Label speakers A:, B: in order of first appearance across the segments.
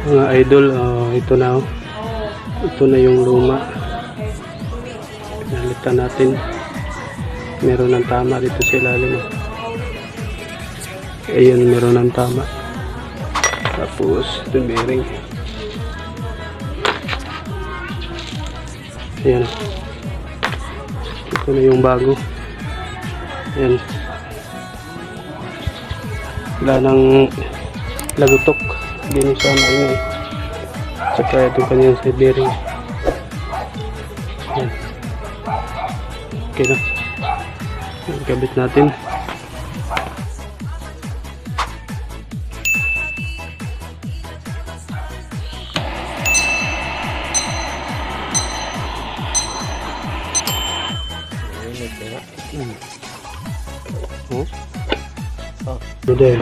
A: Mga idol, oh, ito na oh. Ito na yung luma. Nalitan natin. Meron ng tama dito sa ilalim. Ayun, meron ng tama. Tapos, ito bearing. Ayan. Ito na yung bago. Ayan. Wala nang lagutok. Hindi na siya maingay. Tsaka ito kanyang side bearing. Ayan. Okay na. Ayan, Kabit natin.
B: Init na.
A: Hmm. Oh. Din.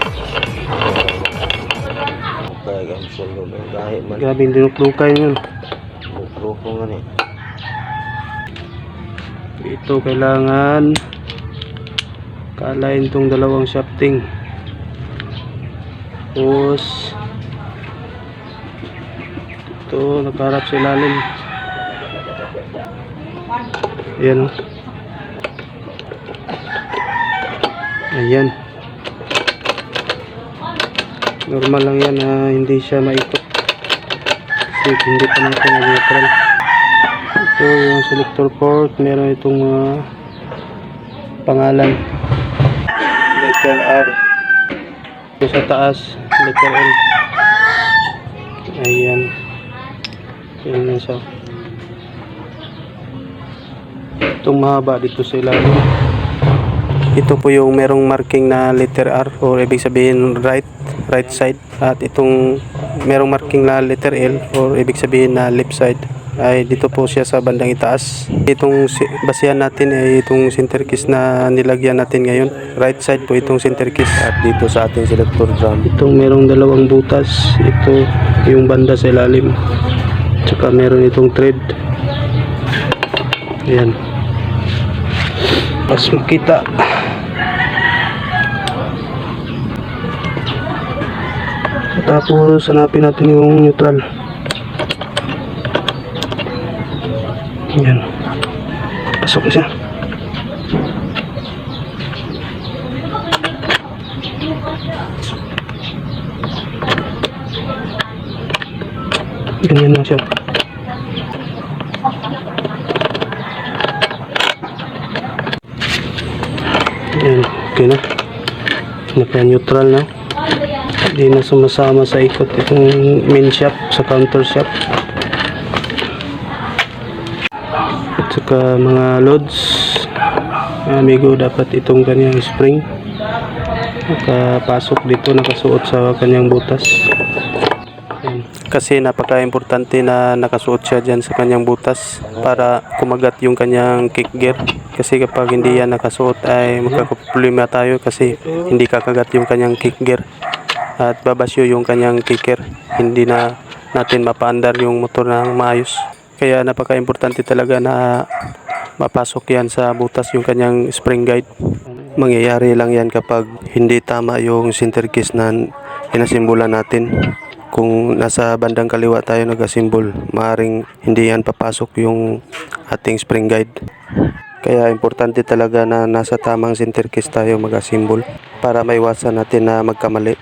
B: Kaya ang solo ng gahe man.
A: Grabe yung dinuklukan yun.
B: Ko nga ni.
A: Ito kailangan kalain tong dalawang shafting. Tapos ito nakaharap sa ilalim. Ayan o. Ayan. Normal lang yan na hindi siya maikot. Kasi hindi pa natin na-neutral. Ito yung selector port. Meron itong mga pangalan. Letter R. Ito sa taas, letter L. Ayan. Ayan na siya. Itong mahaba dito sa ilalim. Ito po yung merong marking na letter R or ibig sabihin right, right side. At itong merong marking na letter L or ibig sabihin na left side ay dito po siya sa bandang itaas. Itong si- basihan natin ay itong center kiss na nilagyan natin ngayon. Right side po itong center kiss.
B: At dito sa ating selector drum.
A: Itong merong dalawang butas. Ito yung banda sa ilalim. Tsaka meron itong thread. Ayan. Pas makita. Tapos hanapin natin yung neutral. Ayan. Pasok na siya. Ganyan lang siya. Ayan, okay na. Naka-neutral na. Hindi na sumasama sa ikot itong main shop sa counter shop. At saka mga loads. Amigo, dapat itong kanyang spring. Nakapasok dito, nakasuot sa kanyang butas. Ayan. Kasi napaka-importante na nakasuot siya dyan sa kanyang butas para kumagat yung kanyang kick gear. Kasi kapag hindi yan nakasuot ay magkakaproblema tayo kasi hindi kakagat yung kanyang kick gear at babasyo yung kanyang kicker. Hindi na natin mapaandar yung motor ng maayos. Kaya napaka-importante talaga na mapasok yan sa butas yung kanyang spring guide. Mangyayari lang yan kapag hindi tama yung center kiss na inasimbolan natin. Kung nasa bandang kaliwa tayo nag-asimbol, maaaring hindi yan papasok yung ating spring guide. Kaya importante talaga na nasa tamang center kiss tayo mag-asimbol para maiwasan natin na magkamali.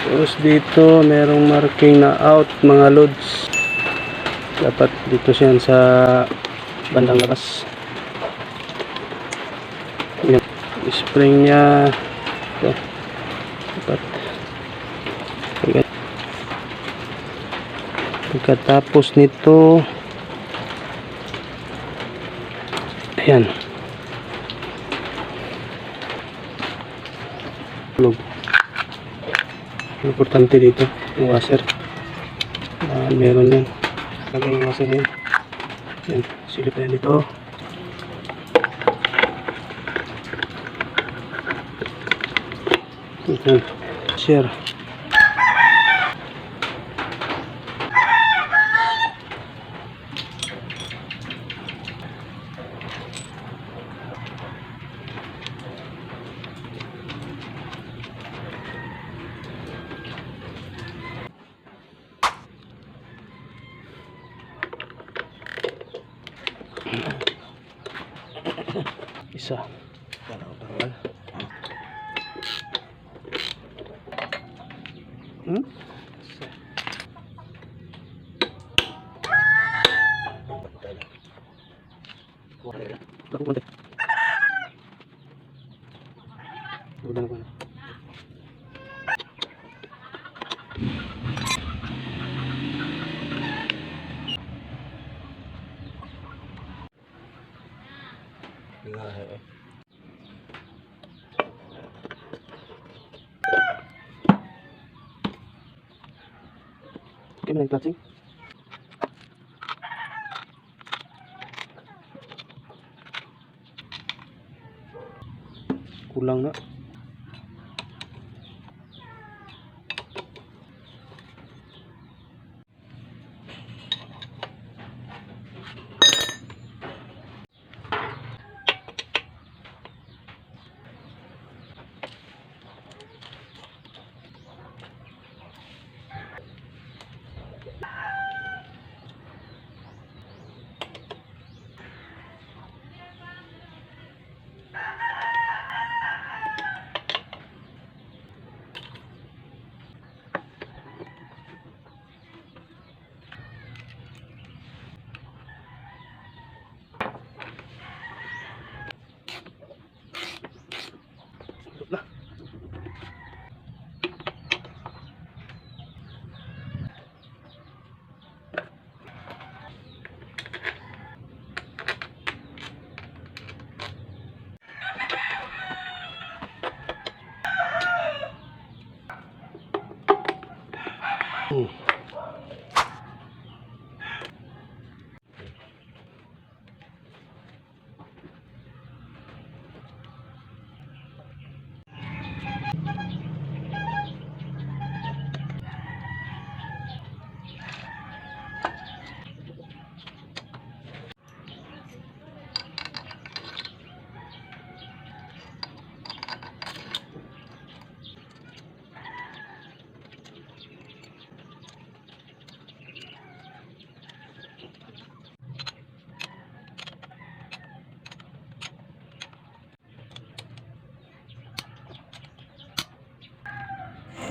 A: Tapos dito merong marking na out mga loads. Dapat dito siya sa bandang labas. Yan. Spring niya Ito. Apat. Pagkat Pagkatapos nito Ayan. Tulog. Importante dito, yung washer. Ah, meron yan. Lagay yung washer yan. Yan, silip na dito. Yan, share. Isa. Hmm? Okay, may clutching. Kulang na. Ooh.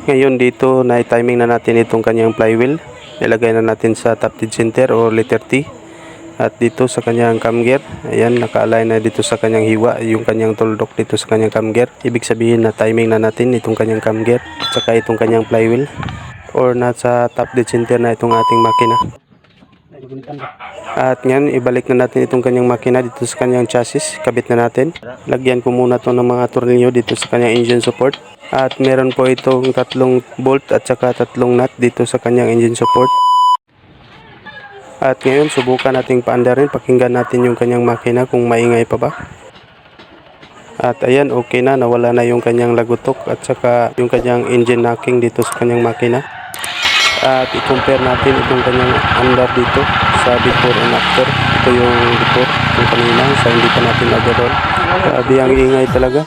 A: Ngayon dito na timing na natin itong kanyang flywheel. Ilagay na natin sa top dead center o letter T. At dito sa kanyang cam gear, ayan naka-align na dito sa kanyang hiwa yung kanyang tuldok dito sa kanyang cam gear. Ibig sabihin na timing na natin itong kanyang cam gear at saka itong kanyang flywheel or nasa top dead center na itong ating makina. At ngayon, ibalik na natin itong kanyang makina dito sa kanyang chassis. Kabit na natin. Lagyan ko muna to ng mga tornilyo dito sa kanyang engine support. At meron po itong tatlong bolt at saka tatlong nut dito sa kanyang engine support. At ngayon, subukan nating paandarin. Pakinggan natin yung kanyang makina kung maingay pa ba. At ayan, okay na. Nawala na yung kanyang lagutok at saka yung kanyang engine knocking dito sa kanyang makina. At i-compare natin itong kanyang andar dito sa before and after. Ito yung before, itong kanina, sa hindi pa natin nag-roll. Grabe ang ingay talaga.